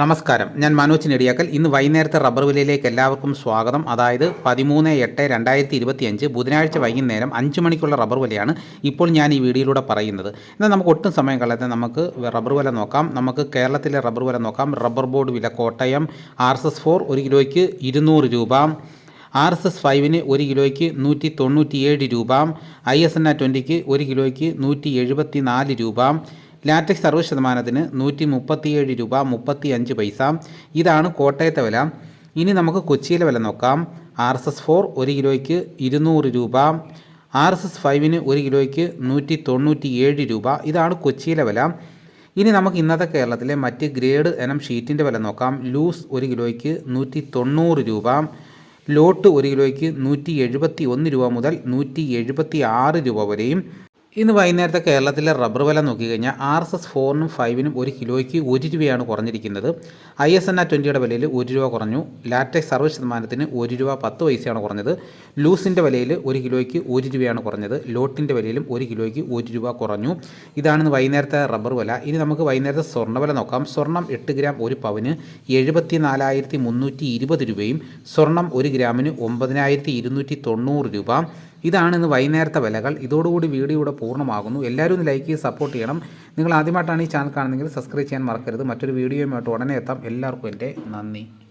നമസ്കാരം. ഞാൻ മനോജ് നെടിയാക്കൽ. ഇന്ന് വൈകുന്നേരത്തെ റബ്ബർ വിലയിലേക്ക് എല്ലാവർക്കും സ്വാഗതം. അതായത് പതിമൂന്ന് എട്ട് രണ്ടായിരത്തി ഇരുപത്തി അഞ്ച് ബുധനാഴ്ച വൈകുന്നേരം അഞ്ച് മണിക്കുള്ള റബ്ബർ വിലയാണ് ഇപ്പോൾ ഞാൻ ഈ വീഡിയോയിലൂടെ പറയുന്നത്. എന്നാൽ നമുക്ക് ഒട്ടും സമയം കളയാതെ നമുക്ക് റബ്ബർ വില നോക്കാം. നമുക്ക് കേരളത്തിലെ റബ്ബർ വില നോക്കാം. റബ്ബർ ബോർഡ് വില Kottayam R S S four ഒരു കിലോയ്ക്ക് ഇരുന്നൂറ് രൂപ. ആർ എസ് എസ് ഫൈവിന് ഒരു കിലോയ്ക്ക് നൂറ്റി തൊണ്ണൂറ്റിയേഴ് രൂപ. ഐ എസ് എൻ ആ ട്വന്റിക്ക് ഒരു കിലോയ്ക്ക് നൂറ്റി എഴുപത്തി നാല് രൂപ. ലാറ്റക്സ് അറുപത് ശതമാനത്തിന് നൂറ്റി മുപ്പത്തിയേഴ് രൂപ മുപ്പത്തി അഞ്ച് പൈസ. ഇതാണ് കോട്ടയത്തെ വില. ഇനി നമുക്ക് കൊച്ചിയിലെ വില നോക്കാം. ആർ എസ് എസ് ഫോർ ഒരു കിലോയ്ക്ക് ഇരുന്നൂറ് രൂപ. ആർ എസ് എസ് ഫൈവിന് ഒരു കിലോയ്ക്ക് നൂറ്റി തൊണ്ണൂറ്റി ഏഴ് രൂപ. ഇതാണ് കൊച്ചിയിലെ വില. ഇനി നമുക്ക് ഇന്നത്തെ കേരളത്തിലെ മറ്റ് ഗ്രേഡ് എനം ഷീറ്റിന്റെ വില നോക്കാം. ലൂസ് ഒരു കിലോയ്ക്ക് നൂറ്റി തൊണ്ണൂറ് രൂപ. ലോട്ട് ഒരു കിലോയ്ക്ക് നൂറ്റി എഴുപത്തി ഒന്ന് രൂപ മുതൽ നൂറ്റി എഴുപത്തി ആറ് രൂപ വരെയും ഇന്ന് വൈകുന്നേരത്തെ കേരളത്തിലെ റബ്ബർ വില നോക്കിക്കഴിഞ്ഞാൽ ആർ എസ് എസ് ഫോറിനും ഫൈവിനും ഒരു കിലോയ്ക്ക് ഒരു രൂപയാണ് കുറഞ്ഞിരിക്കുന്നത്. ഐ എസ് എൻ ആ ട്വന്റിയുടെ വിലയിൽ ഒരു രൂപ കുറഞ്ഞു. ലാറ്റക്സ് അറുപത് ശതമാനത്തിന് ഒരു രൂപ പത്ത് പൈസയാണ് കുറഞ്ഞത്. ലൂസിന്റെ വിലയിൽ ഒരു കിലോയ്ക്ക് ഒരു രൂപയാണ് കുറഞ്ഞത്. ലോട്ടിന്റെ വിലയിലും ഒരു കിലോയ്ക്ക് ഒരു രൂപ കുറഞ്ഞു. ഇതാണ് വൈകുന്നേരത്തെ റബ്ബർ വില. ഇനി നമുക്ക് വൈകുന്നേരത്തെ സ്വർണ വില നോക്കാം. സ്വർണം എട്ട് ഗ്രാം ഒരു പവന് എഴുപത്തി നാലായിരത്തി മുന്നൂറ്റി ഇരുപത് രൂപയും സ്വർണം ഒരു ഗ്രാമിന് ഒമ്പതിനായിരത്തി ഇരുന്നൂറ്റി തൊണ്ണൂറ് രൂപ. ഇതാണ് ഇന്ന് വൈകുന്നേരത്തെ വിലകൾ. ഇതോടുകൂടി വീഡിയോ ഇവിടെ പൂർണമാകുന്നു. എല്ലാവരും ഒന്ന് ലൈക്ക് ചെയ്ത് സപ്പോർട്ട് ചെയ്യണം. നിങ്ങൾ ആദ്യമായിട്ടാണ് ഈ ചാനൽ കാണുന്നതെങ്കിൽ സബ്സ്ക്രൈബ് ചെയ്യാൻ മറക്കരുത്. മറ്റൊരു വീഡിയോയുമായിട്ട് ഉടനെ എത്താം. എല്ലാവർക്കും എന്റെ നന്ദി.